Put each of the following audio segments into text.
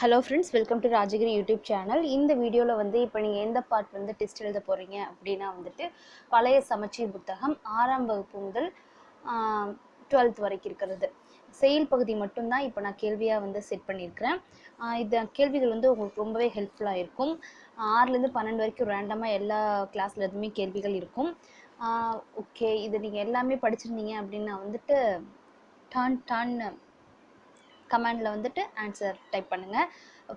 Hello friends welcome to Rajagiri YouTube channel இந்த வீடியோவில் வந்து இப்போ நீங்கள் எந்த பார்ட் வந்து டெஸ்ட் எழுத போகிறீங்க அப்படின்னா வந்துட்டு பழைய சமச்சீர் புத்தகம் ஆறாம் வகுப்பு முதல் டுவெல்த் வரைக்கும் இருக்கிறது. செயல் பகுதி மட்டும்தான் இப்போ நான் கேள்வியாக வந்து செட் பண்ணியிருக்கிறேன் இந்த கேள்விகள் வந்து உங்களுக்கு ரொம்பவே ஹெல்ப்ஃபுல்லாக இருக்கும். ஆறுலேருந்து பன்னெண்டு வரைக்கும் ரேண்டமாக எல்லா கிளாஸில் எதுவுமே கேள்விகள் இருக்கும். ஓகே இது நீங்கள் எல்லாமே படிச்சிருந்தீங்க அப்படின்னா வந்துட்டு டான் டான்னு கமெண்டில் வந்துட்டு ஆன்சர் டைப் பண்ணுங்கள்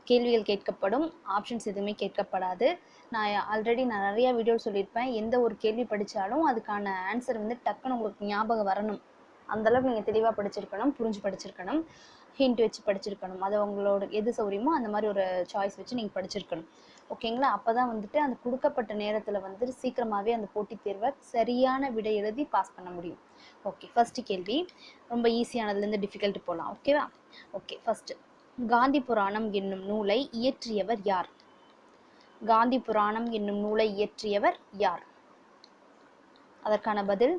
கேள்விகள் கேட்கப்படும். ஆப்ஷன்ஸ் எதுவுமே கேட்கப்படாது. நான் ஆல்ரெடி நான் நிறையா வீடியோ சொல்லியிருப்பேன். எந்த ஒரு கேள்வி படித்தாலும் அதுக்கான ஆன்சர் வந்து டக்குன்னு உங்களுக்கு ஞாபகம் வரணும். அந்தளவுக்கு நீங்கள் தெளிவாக படிச்சிருக்கணும் புரிஞ்சு படிச்சிருக்கணும் ஹிண்ட் வச்சு படிச்சிருக்கணும். அது உங்களோட எது சௌரியமோ அந்த மாதிரி ஒரு சாய்ஸ் வச்சு நீங்கள் படிச்சிருக்கணும். ஓகேங்களா அப்போ தான் வந்துட்டு அந்த கொடுக்கப்பட்ட நேரத்தில் வந்துட்டு சீக்கிரமாகவே அந்த போட்டித் தேர்வை சரியான விடை எழுதி பாஸ் பண்ண முடியும். ஓகே ஃபஸ்ட்டு கேள்வி. ரொம்ப ஈஸியானதுலேருந்து டிஃபிகல்ட் போகலாம் ஓகேவா ஓகே ஃபஸ்ட்டு காந்தி புராணம் என்னும் நூலை இயற்றியவர் யார்? காந்தி புராணம் என்னும் நூலை இயற்றியவர் யார்? அதற்கான பதில்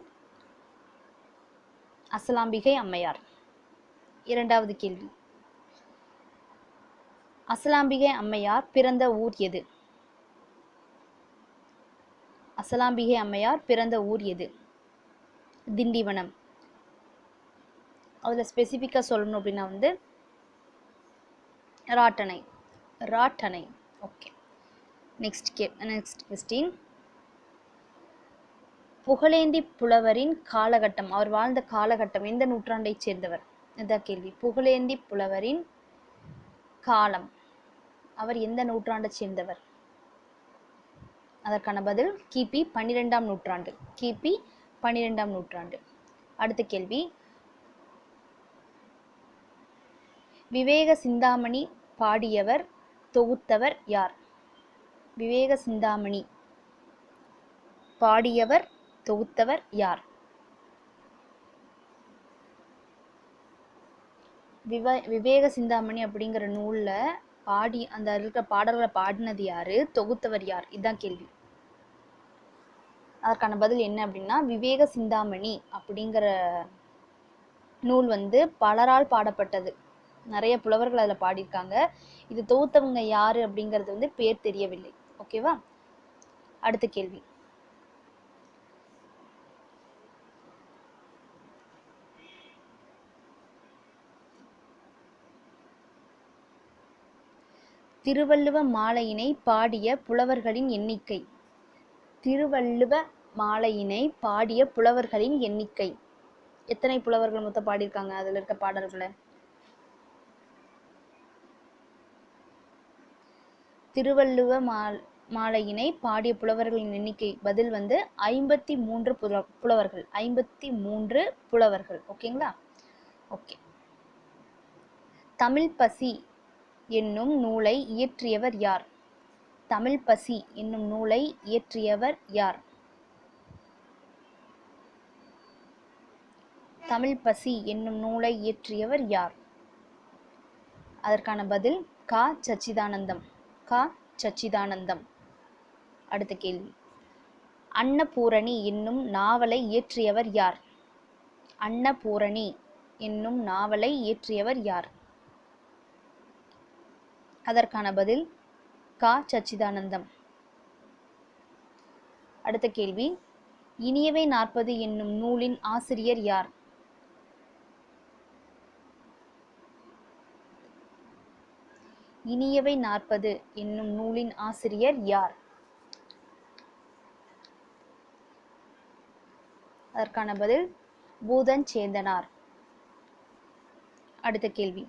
அசலாம்பிகை அம்மையார். இரண்டாவது கேள்வி. அசலாம்பிகை அம்மையார் பிறந்த ஊர் எது? அசலாம்பிகை அம்மையார் பிறந்த ஊர் எது? திண்டிவனம். அதில் ஸ்பெசிஃபிக்காக சொல்லணும் அப்படின்னா வந்து ராட்டனை ராட்டனை ஓகே நெக்ஸ்ட் கே நெக்ஸ்ட் கொஸ்டின் புகழேந்தி புலவரின் காலகட்டம். அவர் வாழ்ந்த காலகட்டம் எந்த நூற்றாண்டைச் சேர்ந்தவர்? இதான் கேள்வி. புகழேந்தி புலவரின் காலம். அவர் எந்த நூற்றாண்டை சேர்ந்தவர்? அதற்கான பதில் கிபி பன்னிரெண்டாம் நூற்றாண்டு. கிபி பன்னிரெண்டாம் நூற்றாண்டு. அடுத்த கேள்வி. விவேக சிந்தாமணி பாடியவர் தொகுத்தவர் யார்? விவேக சிந்தாமணி பாடியவர் தொகுத்தவர் யார்? விவ விவேக சிந்தாமணி அப்படிங்கிற நூலில் பாடி அந்த இருக்கிற பாடல்களை பாடினது யாரு? தொகுத்தவர் யார்? இதுதான் கேள்வி. அதற்கான பதில் என்ன அப்படின்னா விவேக சிந்தாமணி அப்படிங்கிற நூல் வந்து பலரால் பாடப்பட்டது. நிறைய புலவர்கள் அதில் பாடியிருக்காங்க. இது தொகுத்தவங்க யாரு அப்படிங்கிறது வந்து பேர் தெரியவில்லை. ஓகேவா அடுத்த கேள்வி. திருவள்ளுவ மாலையினை பாடிய புலவர்களின் எண்ணிக்கை. திருவள்ளுவ மாலையினை பாடிய புலவர்களின் எண்ணிக்கை. எத்தனை புலவர்கள் மொத்தம் பாடியிருக்காங்க? அதில் இருக்க பாடல்களை. திருவள்ளுவ மால் மாலையினை பாடிய புலவர்களின் எண்ணிக்கை. பதில் வந்து ஐம்பத்தி மூன்று புல புலவர்கள். ஐம்பத்தி மூன்று புலவர்கள். ஓகேங்களா? ஓகே. தமிழ் பசி என்னும் நூலை இயற்றியவர் யார்? தமிழ் பசி என்னும் நூலை இயற்றியவர் யார்? தமிழ் பசி என்னும் நூலை இயற்றியவர் யார்? அதற்கான பதில் கா. சச்சிதானந்தம். கா. சச்சிதானந்தம். அடுத்த கேள்வி. அன்னபூரணி என்னும் நாவலை இயற்றியவர் யார்? அன்னபூரணி என்னும் நாவலை இயற்றியவர் யார்? அதற்கான பதில் கா. சச்சிதானந்தம். அடுத்த கேள்வி. இனியவை நாற்பது என்னும் நூலின் ஆசிரியர் யார்? இனியவை நாற்பது என்னும் நூலின் ஆசிரியர் யார்? அதற்கான பதில் பூதன் சேந்தனார். அடுத்த கேள்வி.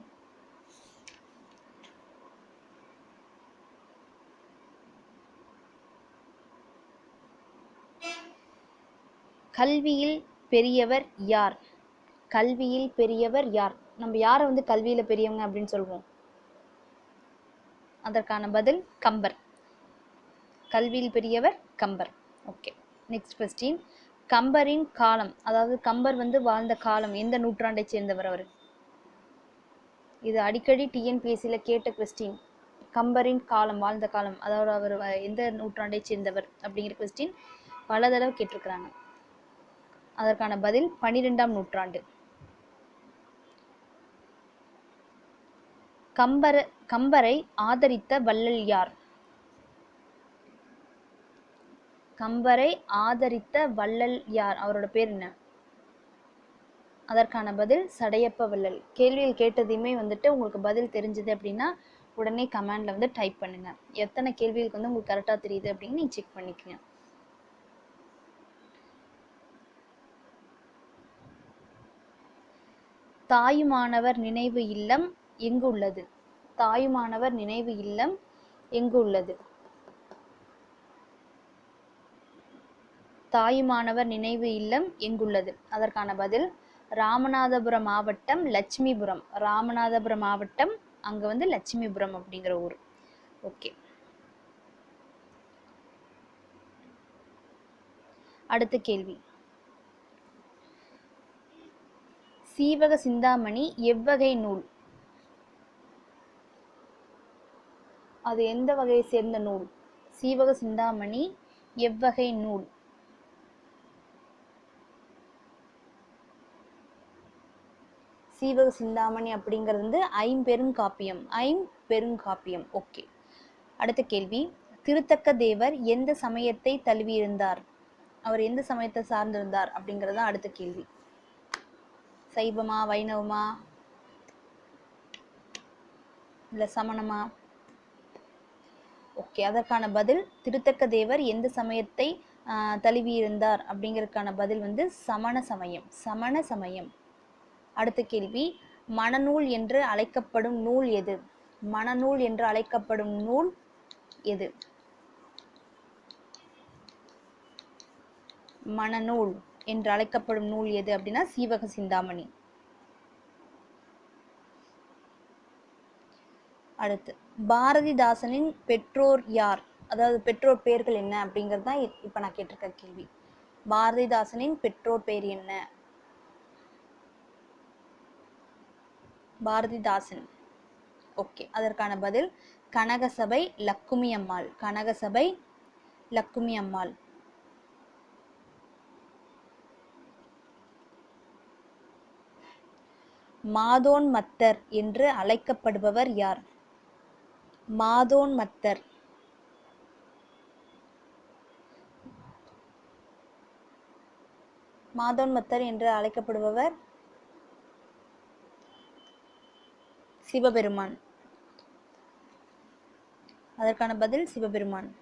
கல்வியில் பெரியவர் யார்? கல்வியில் பெரியவர் யார்? நம்ம யாரை வந்து கல்வியில் பெரியவங்க அப்படின்னு சொல்லுவோம் அதற்கான பதில் கம்பர். கல்வியில் பெரியவர் கம்பர். ஓகே நெக்ஸ்ட் கொஸ்டின் கம்பரின் காலம் அதாவது கம்பர் வந்து வாழ்ந்த காலம் எந்த நூற்றாண்டை சேர்ந்தவர் அவர்? இது அடிக்கடி டிஎன்பிஎஸ்சியில் கேட்ட கொஸ்டின் கம்பரின் காலம் வாழ்ந்த காலம் அதாவது அவர் வ- எந்த நூற்றாண்டை சேர்ந்தவர் அப்படிங்கிற கொஸ்டின் பல தடவை கேட்டிருக்கிறாங்க. அதற்கான பதில் பன்னிரெண்டாம் நூற்றாண்டு. கம்பர கம்பரை ஆதரித்த வள்ளல் யார்? கம்பரை ஆதரித்த வள்ளல் யார்? அவரோட பேர் என்ன? அதற்கான பதில் சடையப்ப வள்ளல். கேள்வியில் கேட்டதையுமே வந்துட்டு உங்களுக்கு பதில் தெரிஞ்சது அப்படின்னா உடனே கமெண்ட்ல வந்து டைப் பண்ணுங்க. எத்தனை கேள்விகளுக்கு வந்து உங்களுக்கு கரெக்டாக தெரியுது அப்படின்னு நீங்கள் செக் பண்ணிக்கங்க. தாயுமானவர் நினைவு இல்லம் எங்கு உள்ளது தாயுமானவர் நினைவு இல்லம் எங்கு உள்ளது தாயுமானவர் நினைவு இல்லம் எங்குள்ளது? அதற்கான பதில் ராமநாதபுரம் மாவட்டம் லட்சுமிபுரம். ராமநாதபுரம் மாவட்டம் அங்க வந்து லட்சுமிபுரம் அப்படிங்கிற ஊர். ஓகே. அடுத்த கேள்வி. சீவக சிந்தாமணி எவ்வகை நூல்? அது எந்த வகையை சேர்ந்த நூல்? சீவக சிந்தாமணி எவ்வகை நூல்? சீவக சிந்தாமணி அப்படிங்கிறது வந்து ஐம்பெருங்காப்பியம் ஐம்பெருங்காப்பியம். ஓகே. அடுத்த கேள்வி. திருத்தக்க தேவர் எந்த சமயத்தை தழுவியிருந்தார்? அவர் எந்த சமயத்தை சார்ந்திருந்தார் அப்படிங்கிறது தான் அடுத்த கேள்வி. சைவமா வைணவமா? இல்ல சமணமா? ஓகே அதற்கான பதில் திருத்தக்க தேவர் எந்த சமயத்தை தழுவி இருந்தார் அப்படிங்கறதுக்கான பதில் வந்து சமண சமயம் சமண சமயம். அடுத்த கேள்வி மனநூல் என்று அழைக்கப்படும் நூல் எது? மனநூல் என்று அழைக்கப்படும் நூல் எது? மனநூல் என்று அழைக்கப்படும் நூல் எது அப்படின்னா சீவக சிந்தாமணி. அடுத்து பாரதிதாசனின் பெற்றோர் யார்? அதாவது பெற்றோர் பெயர்கள் என்ன அப்படிங்கிறது தான் இப்போ நான் கேட்டிருக்க கேள்வி. பாரதிதாசனின் பெற்றோர் பெயர் என்ன? பாரதிதாசன். ஓகே அதற்கான பதில் கனகசபை லக்குமி அம்மாள். கனகசபை லக்குமி அம்மாள். மாதோன் மத்தர் என்று அழைக்கப்படுபவர் யார்? மாதோன் மத்தர். மாதோன் மத்தர் என்று அழைக்கப்படுபவர் சிவபெருமான். அதற்கான பதில் சிவபெருமான்.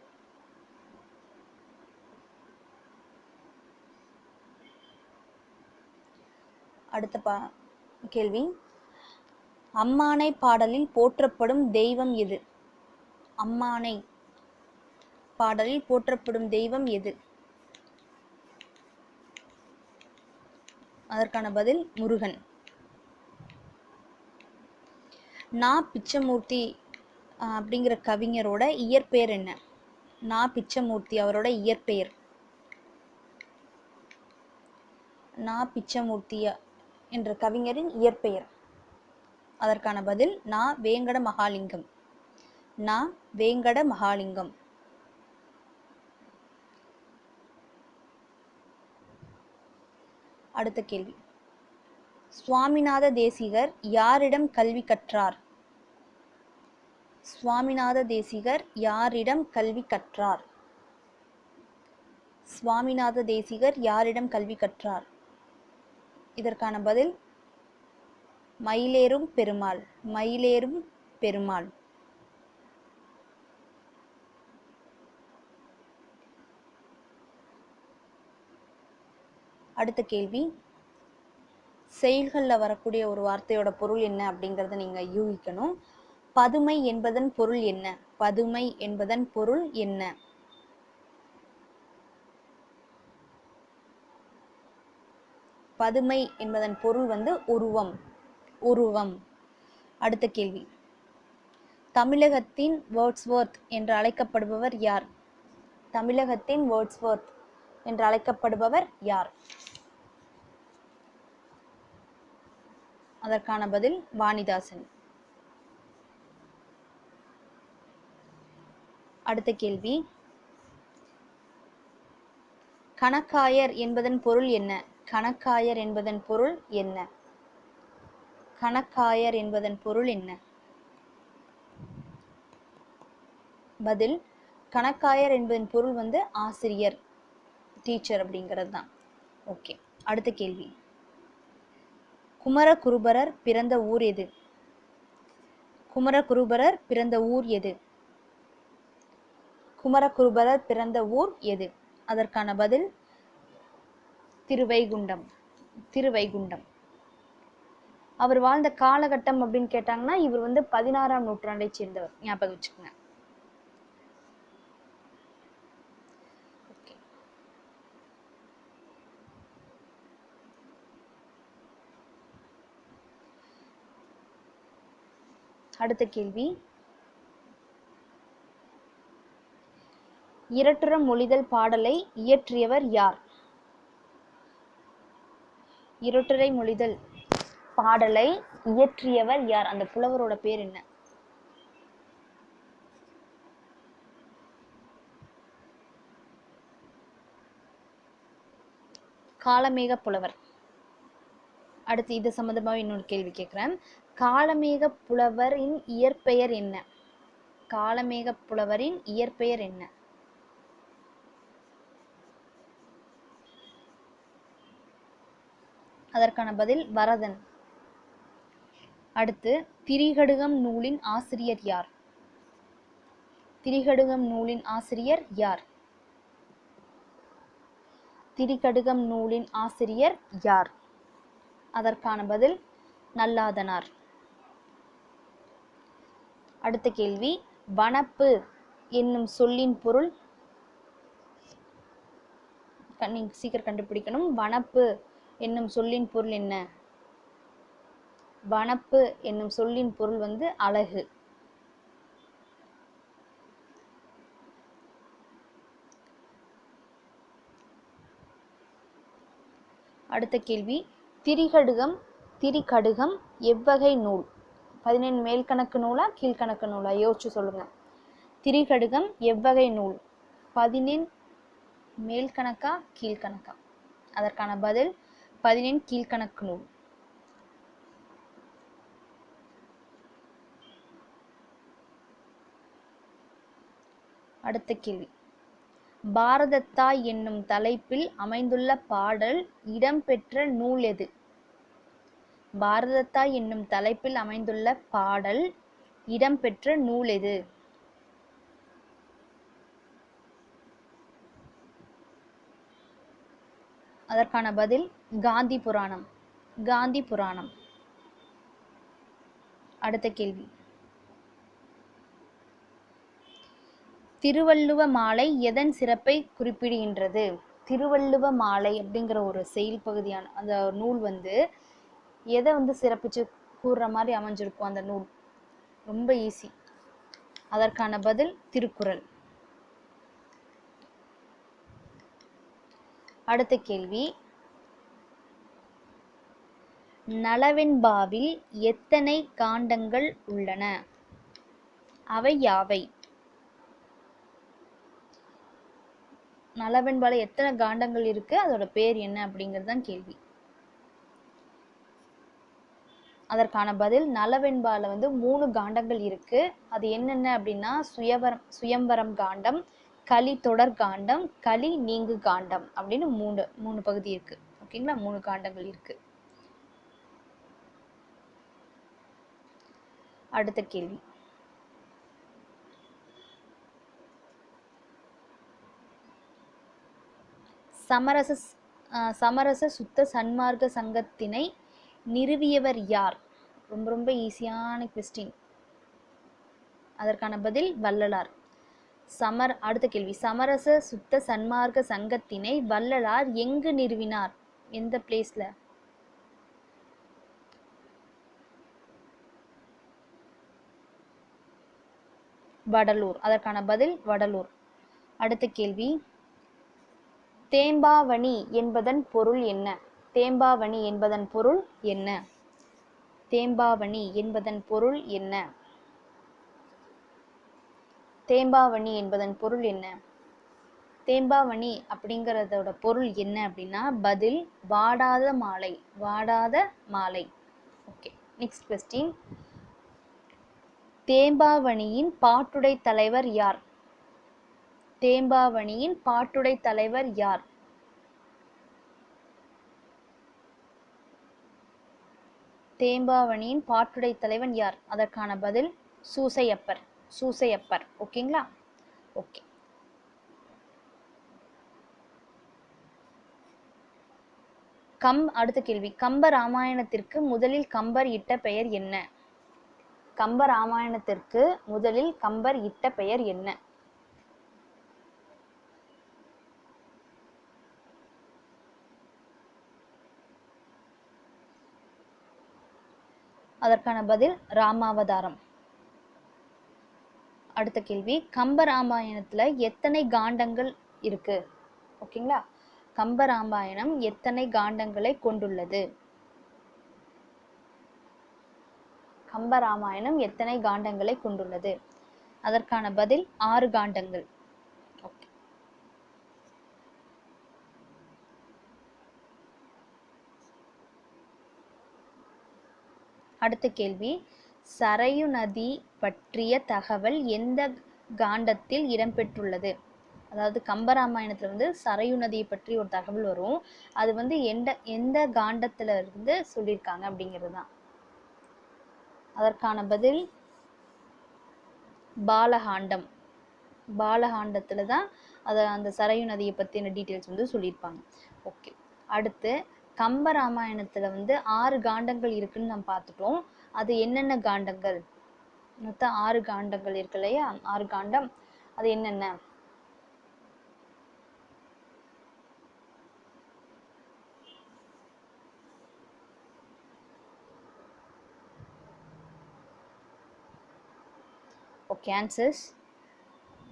அடுத்த பா கேள்வி. அம்மானை பாடலில் போற்றப்படும் தெய்வம் எது? அம்மானை பாடலில் போற்றப்படும் தெய்வம் எது? அதற்கான பதில் முருகன். நா பிச்சமூர்த்தி அப்படிங்கிற கவிஞரோட இயற்பெயர் என்ன? நா பிச்சமூர்த்தி அவரோட இயற்பெயர். நா பிச்சமூர்த்தி என்ற கவிஞரின் இயற்பெயர். அதற்கான பதில் நா வேங்கட மகாலிங்கம். நா வேங்கட மகாலிங்கம். அடுத்த கேள்வி. சுவாமிநாத தேசிகர் யாரிடம் கல்வி கற்றார்? சுவாமிநாத தேசிகர் யாரிடம் கல்வி கற்றார்? சுவாமிநாத தேசிகர் யாரிடம் கல்வி கற்றார்? இதற்கான பதில் மயிலேறும் பெருமாள் மயிலேறும் பெருமாள். அடுத்த கேள்வி செயல்களில் வரக்கூடிய ஒரு வார்த்தையோட பொருள் என்ன அப்படிங்கறத நீங்க யூகிக்கணும். பதுமை என்பதன் பொருள் என்ன? பதுமை என்பதன் பொருள் என்ன? பதுமை என்பதன் பொருள் வந்து உருவம் உருவம். அடுத்த கேள்வி. தமிழகத்தின் வேர்ட்ஸ்வொர்த் என்று அழைக்கப்படுபவர் யார்? தமிழகத்தின் வேர்ட்ஸ்வொர்த் என்று அழைக்கப்படுபவர் யார்? அதற்கான பதில் வாணிதாசன். அடுத்த கேள்வி. கணக்காயர் என்பதன் பொருள் என்ன? கணக்காயர் என்பதன் பொருள் என்ன? கணக்காயர் என்பதன் பொருள் என்ன? பதில் கணக்காயர் என்பதன் பொருள் வந்து ஆசிரியர் டீச்சர் அப்படிங்கிறது தான் ஓகே அடுத்த கேள்வி. குமரகுருபரர் பிறந்த ஊர் எது? குமரகுருபரர் பிறந்த ஊர் எது? குமரகுருபரர் பிறந்த ஊர் எது? அதற்கான பதில் திருவைகுண்டம் திருவைகுண்டம். அவர் வாழ்ந்த காலகட்டம் அப்படின்னு கேட்டாங்கன்னா இவர் வந்து பதினாறாம் நூற்றாண்டை சேர்ந்தவர். ஞாபகம் வச்சுக்கோங்க. அடுத்த கேள்வி. இரட்டுற மொழிதல் பாடலை இயற்றியவர் யார்? இருட்டரை மொழிதல் பாடலை இயற்றியவர் யார்? அந்த புலவரோட பேர் என்ன? காலமேக புலவர். அடுத்து இது சம்மந்தமாக இன்னொரு கேள்வி கேட்குறேன். காலமேக புலவரின் இயற்பெயர் என்ன? காலமேக புலவரின் இயற்பெயர் என்ன? அதற்கான பதில் வரதன். அடுத்து திரிகடுகம் நூலின் ஆசிரியர் யார்? திரிகடுகம் நூலின் ஆசிரியர் யார்? திரிகடுகம் நூலின் ஆசிரியர் யார்? அதற்கான பதில் நல்லாதனார். அடுத்த கேள்வி வனப்பு என்னும் சொல்லின் பொருள். நீங்கள் சீக்கிரம் கண்டுபிடிக்கணும். வனப்பு என்னும் சொல்லின் பொருள் என்ன? வனப்பு என்னும் சொல்லின் பொருள் வந்து அழகு. அடுத்த கேள்வி. திரிகடுகம் திரிகடுகம் எவ்வகை நூல்? பதினேழு மேல்கணக்கு நூலா கீழ்கணக்கு நூலா? யோசிச்சு சொல்லுங்க. திரிகடுகம் எவ்வகை நூல்? பதினெண் மேல்கணக்கா கீழ்கணக்கா? அதற்கான பதில் பதினெண் கீழ்கணக்கு நூல். அடுத்த கேள்வி. பாரதத்தாய் என்னும் தலைப்பில் அமைந்துள்ள பாடல் இடம்பெற்ற நூல் எது? பாரதத்தாய் என்னும் தலைப்பில் அமைந்துள்ள பாடல் இடம்பெற்ற நூல் எது? அதற்கான பதில் காந்தி புராணம். காந்தி புராணம். அடுத்த கேள்வி. திருவள்ளுவ மாலை எதன் சிறப்பை குறிப்பிடுகின்றது? திருவள்ளுவ மாலை அப்படிங்கிற ஒரு செயல் பகுதியான அந்த நூல் வந்து எதை வந்து சிறப்பிச்சு கூறுற மாதிரி அமைஞ்சிருக்கும் அந்த நூல்? ரொம்ப ஈஸி அதற்கான பதில் திருக்குறள். அடுத்த கேள்வி. நலவெண்பாவில் எத்தனை காண்டங்கள் உள்ளன? அவை யாவை? நலவெண்பால எத்தனை காண்டங்கள் இருக்கு? அதோட பேர் என்ன அப்படிங்கிறது தான் கேள்வி. அதற்கான பதில் நலவெண்பால வந்து மூணு காண்டங்கள் இருக்கு. அது என்னென்ன அப்படின்னா சுயவரம் சுயம்பரம் காண்டம் களி தொடர் காண்டம் களி நீங்கு காண்டம் அப்படின்னு மூணு மூணு பகுதி இருக்கு. ஓகேங்களா மூணு காண்டங்கள் இருக்கு. அடுத்த கேள்வி. சமரச ஆஹ் சமரச சுத்த சன்மார்க்க சங்கத்தினை நிறுவியவர் யார்? ரொம்ப ரொம்ப ஈஸியான கொஸ்டின் அதற்கான பதில் வள்ளலார். சமர் அடுத்த கேள்வி. சமரச சுத்த சன்மார்க்க சங்கத்தினை வள்ளலார் எங்கு நிறுவினார்? எந்த பிளேஸ்ல வடலூர். அதற்கான பதில் வடலூர். அடுத்த கேள்வி. தேம்பாவணி என்பதன் பொருள் என்ன? தேம்பாவணி என்பதன் பொருள் என்ன? தேம்பாவணி என்பதன் பொருள் என்ன? தேம்பாவணி என்பதன் பொருள் என்ன? தேம்பாவணி அப்படிங்கிறதோட பொருள் என்ன அப்படின்னா பதில் வாடாத மாலை வாடாத மாலை. ஓகே நெக்ஸ்ட் கொஸ்டின் தேம்பாவணியின் பாட்டுடை தலைவர் யார்? தேம்பாவணியின் பாட்டுடை தலைவர் யார்? தேம்பாவணியின் பாட்டுடை தலைவன் யார்? அதற்கான பதில் சூசையப்பர். சூசையப்பர். ஓகேங்களா? ஓகே. கம் அடுத்த கேள்வி. கம்ப ராமாயணத்திற்கு முதலில் கம்பர் இட்ட பெயர் என்ன? கம்ப ராமாயணத்திற்கு முதலில் கம்பர் இட்ட பெயர் என்ன? அதற்கான பதில் ராமாவதாரம். அடுத்த கேள்வி. கம்ப ராமாயணத்துல எத்தனை காண்டங்கள் இருக்கு? ஓகேங்களா? கம்ப ராமாயணம் எத்தனை காண்டங்களை கொண்டுள்ளது? கம்ப ராமாயணம் எத்தனை காண்டங்களை கொண்டுள்ளது? அதற்கான பதில் ஆறு காண்டங்கள். அடுத்த கேள்வி. சரையு நதி பற்றிய தகவல் எந்த காண்டத்தில் இடம்பெற்றுள்ளது? அதாவது கம்பராமாயணத்தில் வந்து சரையு நதியை பற்றி ஒரு தகவல் வரும். அது வந்து எந்த எந்த காண்டத்தில் இருந்து சொல்லியிருக்காங்க அப்படிங்கிறது தான் அதற்கான பதில் பாலகாண்டம். பாலகாண்டத்தில் தான் அதை அந்த சரையு நதியை பற்றின டீட்டெயில்ஸ் வந்து சொல்லியிருப்பாங்க. ஓகே. அடுத்து கம்பராமாயணத்தில் வந்து ஆறு காண்டங்கள் இருக்குன்னு நம்ம பார்த்துட்டோம். அது என்னென்ன காண்டங்கள்? மொத்தம் ஆறு காண்டங்கள் இருக்கு இல்லையா? ஆறு காண்டம். அது என்னென்ன? ஓகே ஆன்சர்ஸ்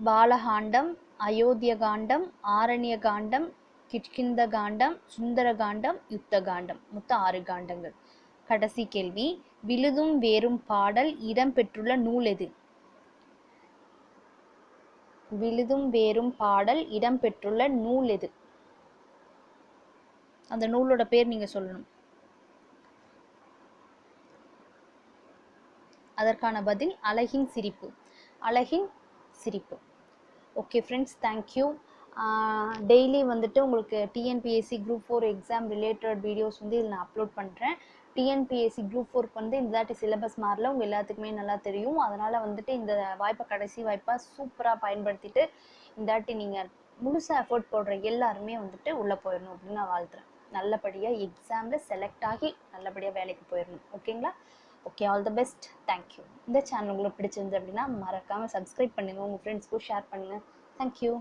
பாலகாண்டம் அயோத்திய காண்டம் ஆரண்ய காண்டம் கிட்கிந்த காண்டம் சுந்தர காண்டம் யுத்த காண்டம். மொத்தம் ஆறு காண்டங்கள். கடைசி கேள்வி. விழுதும் வேறும் பாடல் இடம்பெற்றுள்ள நூல் எது? விழுதும் வேறும் பாடல் இடம்பெற்றுள்ள நூல் எது? அந்த நூலோட பேர் நீங்க சொல்லணும். அதற்கான பதில் அழகின் சிரிப்பு. அழகின் சிரிப்பு. ஓகே ஃப்ரெண்ட்ஸ் தேங்க்யூ டெய்லி வந்துட்டு உங்களுக்கு TNPSC group four exam related videos வந்து இதில் நான் அப்லோட் பண்ணுறேன் டிஎன்பிஎஸ்சி குரூப் ஃபோர்க்கு வந்து இந்த தாட்டி சிலபஸ் மாறல. உங்கள் எல்லாத்துக்குமே நல்லா தெரியும். அதனால் வந்துட்டு இந்த வாய்ப்பை கடைசி வாய்ப்பாக சூப்பராக பயன்படுத்திட்டு இந்த தாட்டி நீங்கள் முழுசாக எஃபோர்ட் போடுற எல்லாருமே வந்துட்டு உள்ளே போயிடணும் அப்படின்னு நான் வாழ்த்துறேன். நல்லபடியாக எக்ஸாமில் செலக்ட் ஆகி நல்லபடியாக வேலைக்கு போயிடணும். ஓகேங்களா okay all the best thank you இந்த சேனல் உங்களுக்கு பிடிச்சிருந்து அப்படின்னா மறக்காமல் சப்ஸ்கிரைப் பண்ணுங்கள் உங்கள் ஃப்ரெண்ட்ஸ்க்கும் ஷேர் பண்ணுங்கள் தேங்க்யூ